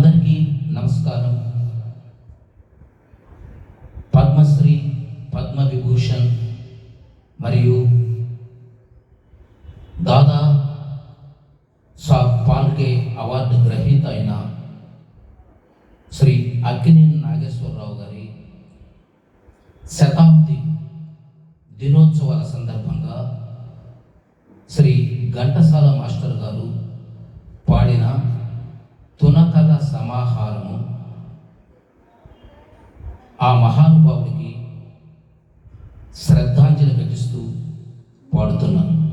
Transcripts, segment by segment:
అందరికీ నమస్కారం. పద్మశ్రీ పద్మ విభూషణ్ మరియు దాదా సాబ్ పాల్కే అవార్డు గ్రహీత అయిన శ్రీ అక్కినేని నాగేశ్వరరావు గారి శతాబ్ది దినోత్సవాల సందర్భంగా శ్రీ ఘంటసాల మాస్టర్ గారు సమాహారము. ఆ మహానుభావుడికి శ్రద్ధాంజలి ఘటిస్తూ పాడుతున్నాను.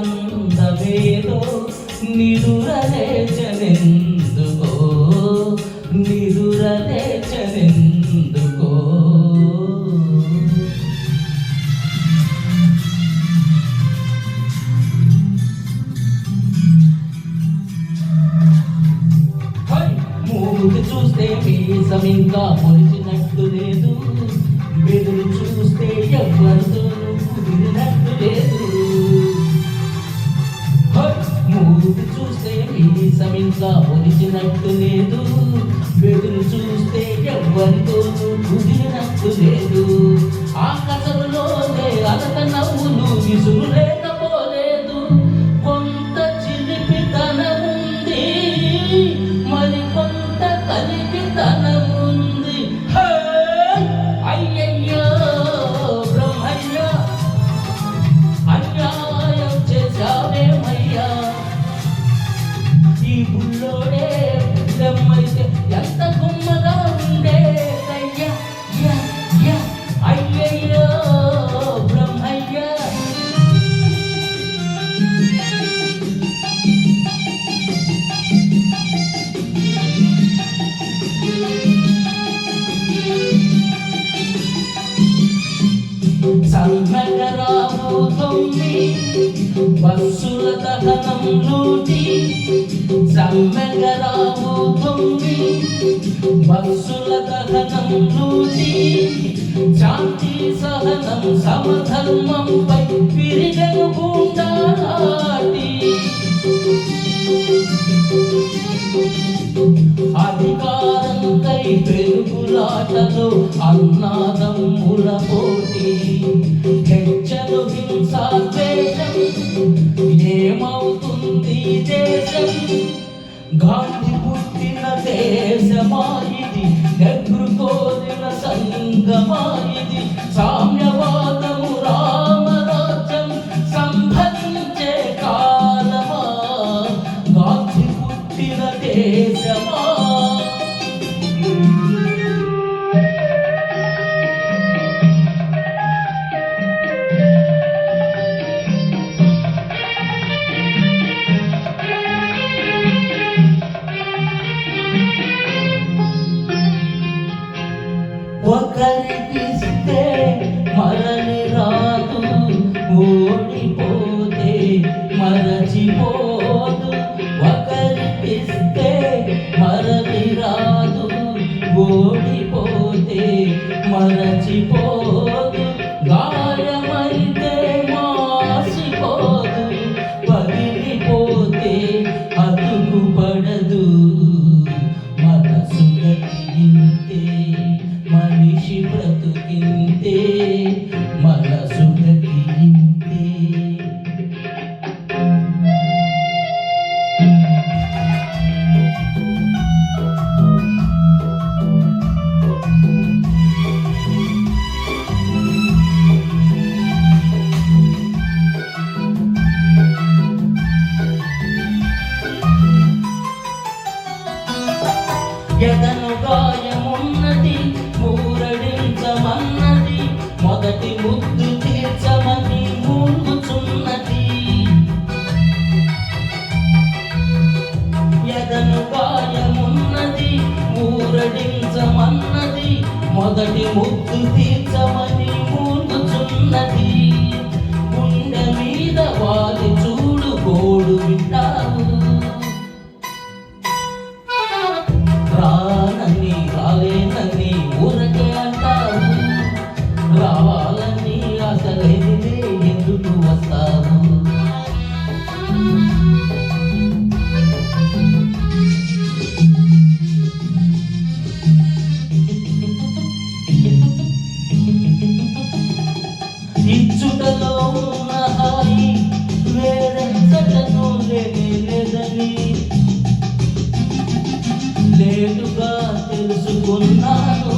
నిన్నలేని అందమేదో నిదురలేచనెందుకో? నిదురలేచనెందుకో? హై! చూస్తే మీసం ఇంకా పొలిచినట్టు లేదు. బెదురు చూస్తే ఎవరితో కుదిరినట్టు లేదు. చూస్తే మీసం ఇంకా పొలిచినట్టు లేదు. బెదురు చూస్తే ఎవరితో కుదిరినట్టు లేదు. ఆ కథలోనే అలక నవ్వులు విసురులే సంఘటరాబోతోంది బస్సుల దహనం లూటి సన్నగరాము బస్సుల దహనం లూటి శాంతి సహనం సమధర్మంపై విరిగను గుండాటి అధికారంకై పెరుగులాటలో అన్నాదమ్ముల పోటీ హెచ్చలు హింసాద్వేషం ఏమవుతుంది దేశం? గాంధీ పుట్టిన దేశమాయిది నెహ్రు కోరిన సంగమాయిది మనసు మనిషి బ్రతుకింతే ఎదను గాయమున్నది మూరడించమన్నది మొదటి ముద్దు తీర్చమని మూలుగుచున్నది ఎదను గాయమున్నది మూరడించమన్నది మొదటి ముద్దు తీర్చ తెలుసుకున్నాను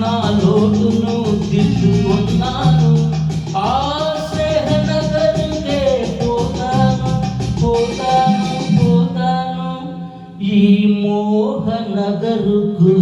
నా లోటును దిద్దుకున్నాను ఆ స్నేహనగరుకే పోతాను పోతాను పోతాను. ఈ మోహనగరుకు